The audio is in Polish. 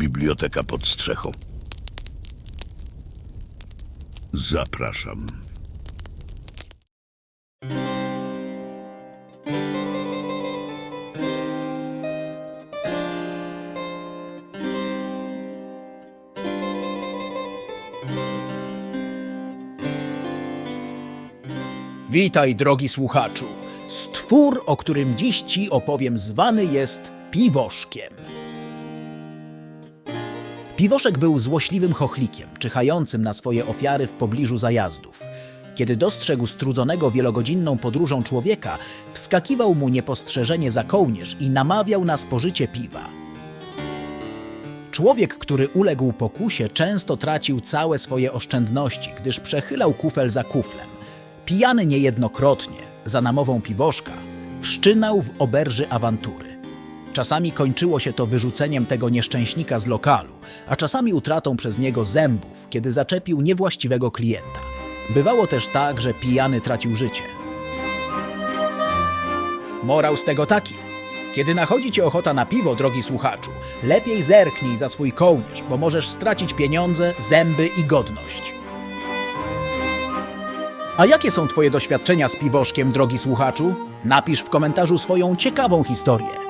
biblioteka pod strzechą. Zapraszam. Witaj, drogi słuchaczu. Stwór, o którym dziś ci opowiem, zwany jest piwoszkiem. Piwoszek był złośliwym chochlikiem, czyhającym na swoje ofiary w pobliżu zajazdów. Kiedy dostrzegł strudzonego wielogodzinną podróżą człowieka, wskakiwał mu niepostrzeżenie za kołnierz i namawiał na spożycie piwa. Człowiek, który uległ pokusie, często tracił całe swoje oszczędności, gdyż przechylał kufel za kuflem. Pijany niejednokrotnie, za namową piwoszka, wszczynał w oberży awantury. Czasami kończyło się to wyrzuceniem tego nieszczęśnika z lokalu, a czasami utratą przez niego zębów, kiedy zaczepił niewłaściwego klienta. Bywało też tak, że pijany tracił życie. Morał z tego taki. Kiedy nachodzi cię ochota na piwo, drogi słuchaczu, lepiej zerknij za swój kołnierz, bo możesz stracić pieniądze, zęby i godność. A jakie są twoje doświadczenia z piwoszkiem, drogi słuchaczu? Napisz w komentarzu swoją ciekawą historię.